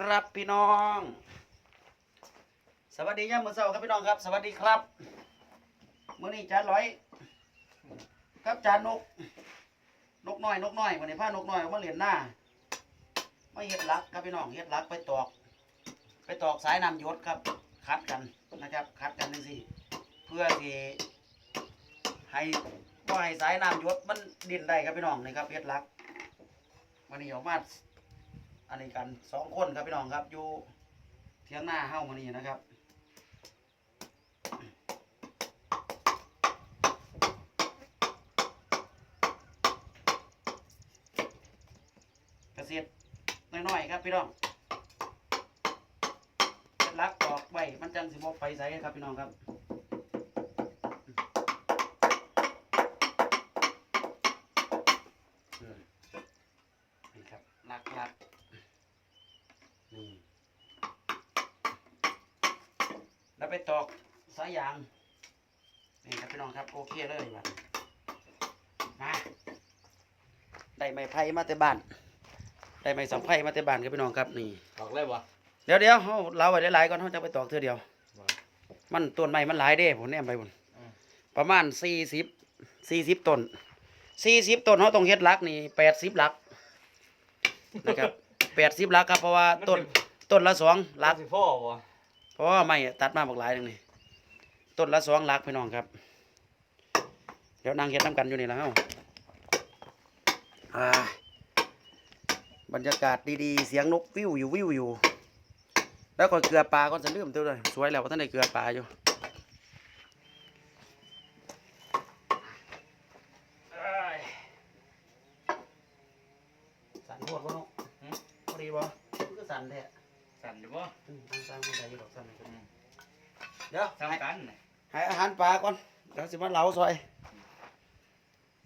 ครับพี่น้อง สวัสดีย่ามือเช้าครับพี่น้องครับ สวัสดีครับมื้อนี้จานร้อยครับจานนก นกน้อยนกน้อยวันนี้พานกน้อยมาเหรียนหน้าม่เฮ็ดลักครับพี่น้องเฮ็ดลักไปตอก ไปตอกสายน้ำยศครับ คัดกันนะครับคัดกันจังซี่เพื่อที่ให้บ่ให้สายน้ำยศมันดินได้ครับพี่น้องนี่ครับเฮ็ดลักวันนี้ออกมา อันนี้กันสองคนครับพี่น้องครับอยู่เทียงหน้าเฮ้ามานี่นะครับเกษตรน้อยๆครับพี่น้องลักตอกไว้มันจังสิบไปใส่ครับพี่น้องครับ ไปตอกสายยางนี่ครับพี่น้องครับโอเคเลยบัดมาได้ไม้ไผ่มาแต่บ้านได้ไม้สัมไผ่มาแต่บ้านครับพี่น้องครับนี่ออกเลยวะเดี๋ยวเดี๋ยวเขาเราไว้หลายๆก่อนเขาจะไปตอกเท่อเดียวว่ามันต้นไม้มันหลายเด้ผมแนมไปบุญอืมประมาณสี่สิบสี่สิบต้นสี่สิบต้นเขาต้องเฮ็ดหลักนี่แปดสิบหลักนะครับแปดสิบหลักครับเพราะว่าต้นต้นละสองหลักสิพ่อวะ เพราะว่าไม่ตัดมาบอกหลายหนึงนี่ต้นละสองลักพี่น้องครับ เดี๋ยวนางเฮ็ดน้ำกันอยู่นี่แล้วอ่าบรรยากาศดีๆ เสียงนกวิวอยู่วิวอยู่ แล้วก็เกลือปลาก็จะลืมตัวเลยสวยแล้วว่าท่านได้เกลือปลาอยู่สั่นโหดวะนกพอดีบ่ก็สั่นแท้ สั่นอยู่ปะอืมทางๆมันได้อยู่ดอกสั่นเลยเดี๋ยวให้ ทำกันน่ะให้อาหารปลาก่อนเดี๋ยวสิมาเหลาซอย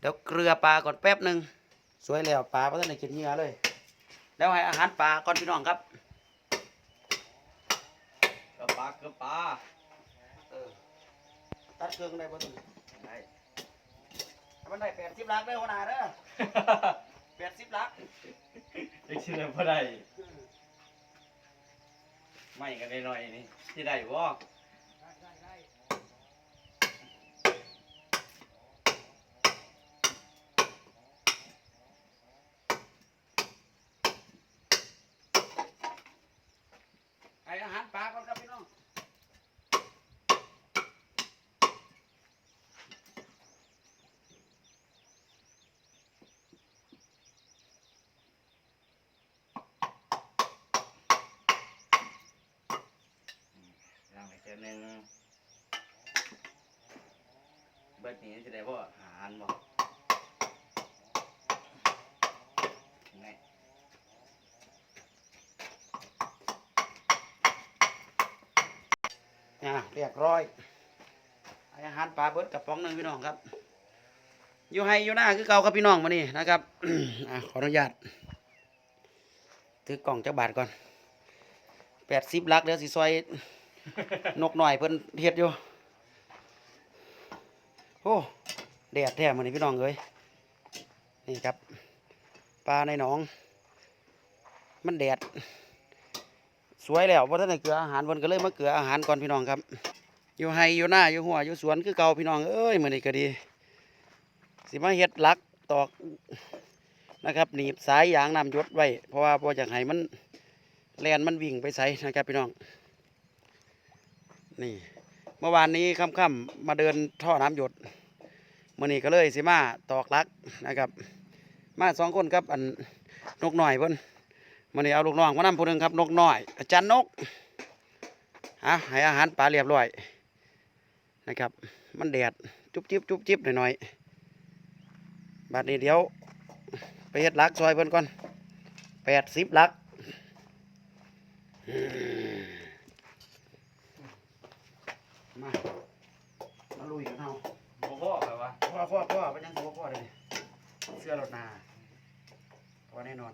เดี๋ยวเกลือปลาก่อนแป๊บหนึ่งสวยแล้วปลาเพราะท่านได้กินเหงื่อเลยแล้วให้อาหารปลาก่อนพี่น้องครับกระปลากระปลาเออตัดเครื่องได้บ่ต้องได้ให้มันได้แปดสิบลักเด้อหัวหน้าเด้อแปดสิบลักเด็กชื่ออะไรพ่ได้ ไม่กันหน่อยนี่ที่ได้บ่ะ ให้อาหารปลาก่อนครับพี่น้อง ยังอีกเจ้าหนึ่งเบิดนี้จะได้บ่อาหารบ่ไงอะเรียบร้อย อาหารปลาเบิดกระป๋องหนึ่งพี่น้องครับ อยู่ให้อยู่หน้าคือเก่าครับพี่น้องมานี่นะครับอขออนุญาตถือกล่องจักบาทก่อนแปดสิบลักเดี๋ยวสิซอย นกหน่อยเพิ่นเฮ็ดอยู่โอ้แดดแท้มานี่พี่น้องเอ้ยนี่ครับปลาในหนอง มันแดด สวยแล้วเพราะท่านได้เกลืออาหารเพิ่นก็เลยมาเกลืออาหารก่อนพี่น้องครับอยู่ไฮอยู่หน้าอยู่หัวอยู่สวนคือเก่าพี่น้องเอ้ยมือนี้ก็ดี สิมาเฮ็ดลักตอกนะครับหนีบสายยางนำยดไว้เพราะว่าบ่อยากให้มันแลนมันวิ่งไปใส่นะครับพี่น้อง นี่ เมื่อวานนี้ค่ำๆมาเดินท่อน้ำหยดมื้อนี้ก็เลยสิมาตอกลักนะครับ มาสองคนครับอันนกหน่อยเพิ่นมื้อนี้เอาลูกน้องมานำผู้หนึงครับ นกหน้อย อาจารย์นกอะให้อาหารปลาเรียบร้อยนะครับ มันแดดจุบจิบจุบจิบหน่อยๆบัดนี้เดี๋ยวไปเฮ็ดลักซอยเพิ่นก่อนแปดสิบลักอื มมามาลุยกันเฮาบ่พ่อไปวะพ่อพ่อพ่อเป็นยังสิบ่พ่อเลยเสื้อรถนาพอแน่นอน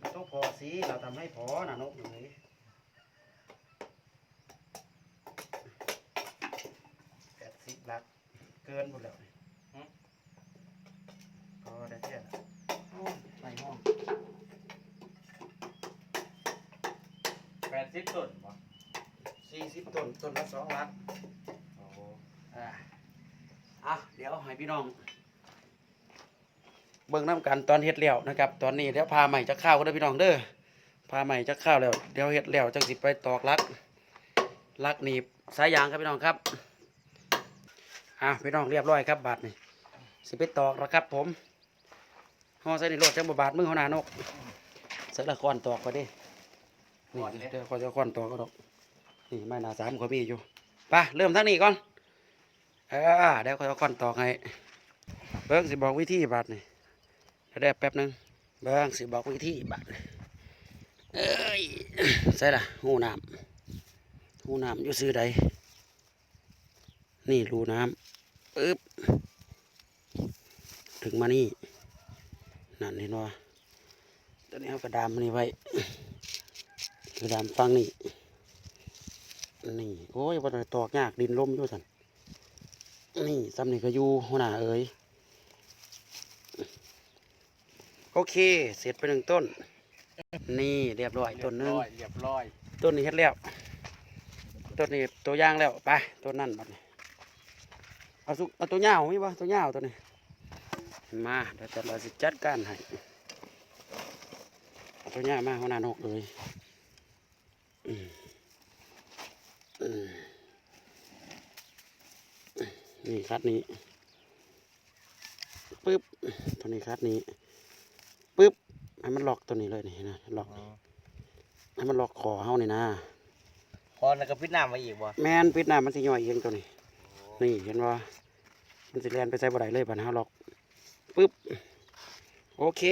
มันต้องพอสิเราทำให้พอนะนกหนูนี่แปดสิบลักเกินหมดแล้วนี่พอได้แค่ละโอ้ยใส่ห้องแปดสิบต้นบ่ สี่สิบต้นต้นละสองลักโอ้โหอ่าอะเดี๋ยวให้พี่น้อง เบิ่งน้ำกันตอนเฮ็ดแล้วนะครับ ตอนนี้เดี๋ยวพาใหม่จะข้าวก็ได้อพี่น้องเด้อพาใหม่จะข้าวแล้วเดี๋ยวเฮ็ดแล้วจังสิไปตอกลักลักหนีบสายยางครับพี่น้องครับอะพี่น้องเรียบร้อยครับบาทนี่สิไปตอกแล้วครับ ผมห่อใส่ในรถจังบ่บาดมือหัวหน้านกใส่ละครตอกก็ดินี่เดี๋ยวขอจะคอนตอกก็ดอก นี่ไม้หนาสามก็มีอยู่ไปเริ่มทั้งนี้ก่อนเออเดี๋ยวขอจะคอนตอกให้เบิ่งสิบอกวิธีบาทนี่เดี๋ยวได้แป๊บนึงเบิ่งสิบอกวิธีบาทเอ้ยใส่ละหูน้ำหูน้ำอยู่ซื้อใดนี่รูน้ำปึ๊บถึงมานี่นั่นเห็นว่าตอนนี้เอากระดามมันนี่ไว้กระดามฟังนี่ นี่โอ้ยวันตอกยากดินล่มอยู่สันนี่ซ้ำนี่ก็อยู่หัวหน้าเอ๋ยโอเค เสร็จไปหนึ่งต้น นี่เรียบร้อยต้นหนึงเรียบร้อยต้นนี้เฮ็ดแล้วต้นนี้ตัวอย่างแล้วไปต้นนั่นบัดนี้เอาสุเอาตัวยาวมีบ่ตัวยาวตัวนี้มาเดี๋ยวจะเราสิจัดการให้เอาตัวยาวมาหัวหน้านกเลยอืมอืม นี่คัดนี้ปึ๊บตัวนี้คัดนี้ปึ๊บให้มันล็อกตัวนี้เลยนี่นะล็อกให้มันล็อกคอเฮานี่นะพอแล้วก็พิจน้ำมาอีกบ่แมนปิดหน้ามันสิย่อยเองตัวนี้ นี่เห็นว่ามันสิแลนไปใส่บ่ได้เลยบัดเฮาล็อกปึ๊บโอเค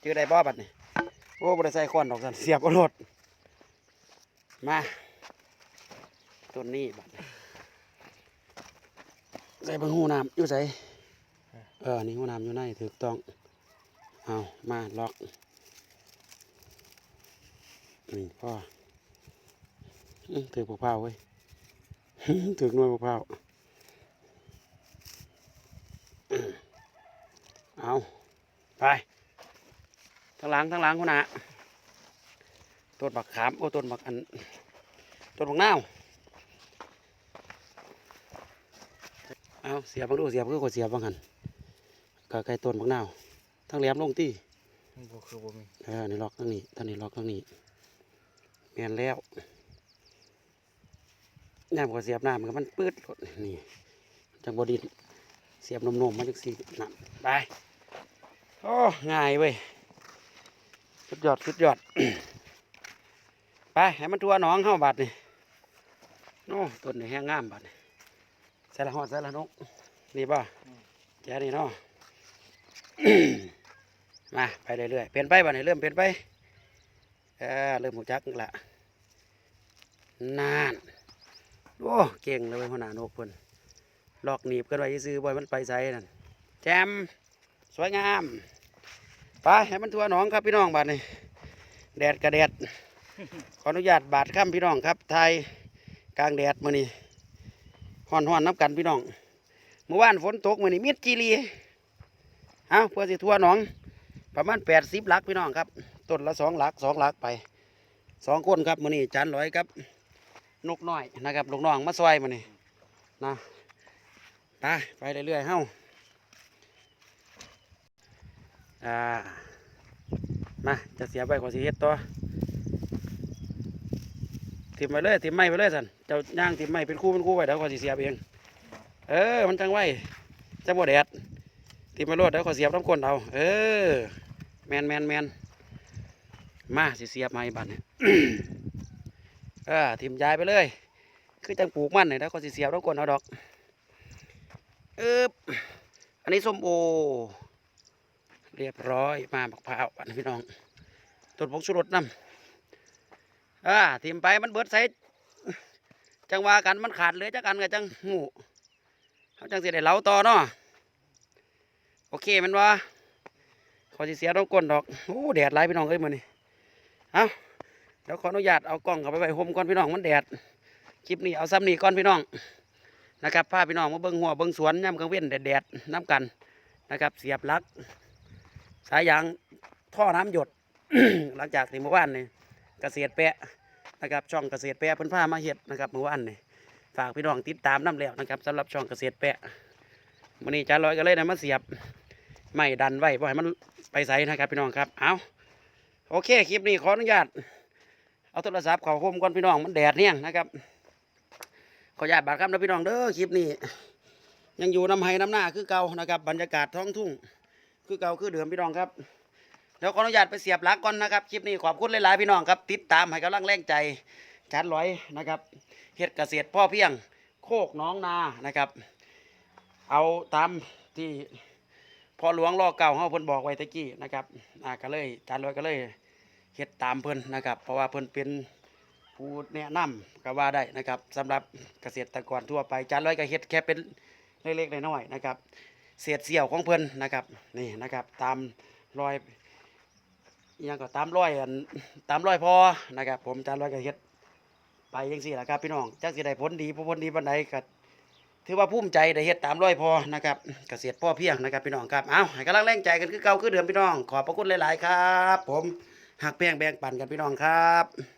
เจอได้บ่บัดนี่โอ้บ่ได้ใส่ควันดอกสันเสียบเอารถมาต้นนี้บัดนี้ ใส่เบิ่งหูน้ำอยู่ไสเออ นี่หูน้ำอยู่ในถูกต้อง เอามาล็อกนี่พ่ออื้อถือพวกเผาเว้ยถึงหน่วยมะพร้าเอาไปทั้งหลังทั้งหลังคุณนะต้นบักขาม โอ้ต้นบักอันต้นบักนาว เอาเสียบบังดูเสียบก็กดเสียบบังหันก็ไก่ต้นบักนาวทั้งแหลมลงตีบ่คือบ่มีเออนี่ล็อกทั้งนี้ทั้งนี้ล็อกทั้งนี้แม่นแล้วน้ำก็เสียบน้ำมันก็มันปืดรถนี่จังบดินเสียบนมๆมาจังสี่น้ำไปโอ้ง่ายเว้ยสุดยอดสุดยอดไปให้มันทัวหน้องเข้าบัดนี่โน่ต้นนี่แห้งงามบัดนี่ ใส่ละหอดใส่ละนกนี่ป่ะแกนี่เนาะมาไปเรื่อยๆเปลี่ยนไปบ่เนี่ยเริ่มเปลี่ยนไปเออเริ่มหูจักละนานโอ้เก่งเลยหัวหน้านกเพิ่นลอกหนีบกันไว้ซื้อบ่อยมันไปใส่นั่นแจมสวยงามไปให้มันทั่วหนองครับพี่น้องบาดนี่แดดกระแดดขออนุญาตบาดข้ามพี่น้องครับไทยกลางแดดมื้อนี้ ฮ้อนๆน้ำกันพี่น้องเมื่อวานฝนตกมื้อนี้มิดจีรีเอาเพื่อสิทั่วหนอง ประมาณแปดสิบลักพี่น้องครับต้นละสองลักสองลักไปสองคนครับมือนี้จานร้อยครับ นกน้อยนะครับลูกน้องมาซอยมื้อนี้นะไปไปเรื่อยๆเฮ้าอ่ามาจะเสียไปกว่าสีเฮ็ดตัว ทิมไปเลยทิมไม้ไปเลยสันเจ้าย่างทิมไม้เป็นคู่เป็นคู่ไว้เดี๋ยวขอสีเสียบเอง เออ มันจังไว้จังบ่แดดทีมมาโลดแล้วขอเสียบน้ำก้นเอาเออแมนแมนแมนมาสิเสียบไม้บัดเนี่ยเออทีมยายไปเลยคือจังปลูกมันเนี่ยแล้วขอสิเสียบน้ำก้นเอาดอกเอบอันนี้ส้มโอ เรียบร้อยมาบักพร้าวอันพี่น้องต้นพกชุรสน้ำ อ่าทีมไปมันเบิดใส่จังว่ากันมันขาดเลยจักกันกับจังหูเขาจังสิได้เล้าต่อเนาะโอเคมันว่าขอสิเสียต้องก้นดอกโอ้แดดหลายพี่น้องเอ้ยมื้อนี้เอาเดี๋ยวขออนุญาตเอากล้องเข้าไปไว้ห่มก่อนพี่น้องมันแดดคลิปนี้เอาซ้ำนี่ก่อนพี่น้องนะครับพาพี่น้องมาเบิ่งหัวเบิ่งสวนย่ำกลางเว้นแดดๆน้ำกันนะครับ เสียบลัก สายยางท่อน้ำหยด หลังจากที่เมื่อวานนี่ เกษตรแปะนะครับช่องเกษตรแปะเพิ่นพามาเฮ็ดนะครับเมื่อวานนี่ฝากพี่น้องติดตามน้ำแล้วนะครับสำหรับช่องเกษตรแปะวันนี้จาลอยก็เลยนำมาเสียบไม้ดันไว้บ่ให้มันไปใสนะครับพี่น้องครับเอาโอเคคลิปนี้ขออนุญาตเอาโทรศัพท์เข้าโฮมก่อนพี่น้องมันแดดเนี่ยนะครับขออนุญาตบาดคำนะพี่น้องเด้อคลิปนี้ยังอยู่น้ำไห้น้ำหน้าคือเก่านะครับบรรยากาศท้องทุ่ง คือเก่าคือเดิมพี่น้องครับ เดี๋ยวขออนุญาตไปเสียบลักก่อนนะครับคลิปนี้ขอบคุณหลายๆพี่น้องครับติดตามให้กำลังแรงใจจัดร้อยนะครับเฮ็ดเกษตรพ่อเพียงโคกน้องนานะครับ เอาตามที่พ่อหลวงรอเก่าเฮาเพิ่นบอกไว้ตะกี้นะครับอ่าก็เลยจัดร้อยก็เลยเฮ็ดตามเพิ่นนะครับ เพราะว่าเพิ่นเป็นผู้แนะนำก็ว่าได้นะครับสำหรับเกษตรกรทั่วไปจัดร้อยก็เฮ็ดแค่เป็นเล็กๆน้อยๆนะครับเศษเสี้ยวของเพิ่นนะครับนี่นะครับ ตามรอย ยังก็ตามร้อยอันตามร้อยพอนะครับ ผมจานรอยก็เฮ็ดไปยังสี่หละครับพี่น้องจักสิได้ผลดีผู้ผลดีปันใดก็ถือว่าภูมิใจได้เฮ็ดตามร้อยพอนะครับเกษตรพ่อเพียงนะครับพี่น้องครับเอาให้กำลังแรงใจกันคือเก่าคือเดิมพี่น้อง ขอบพระคุณหลาย ๆ ครับ ผมหักแพงแบ่งปันกันพี่น้องครับ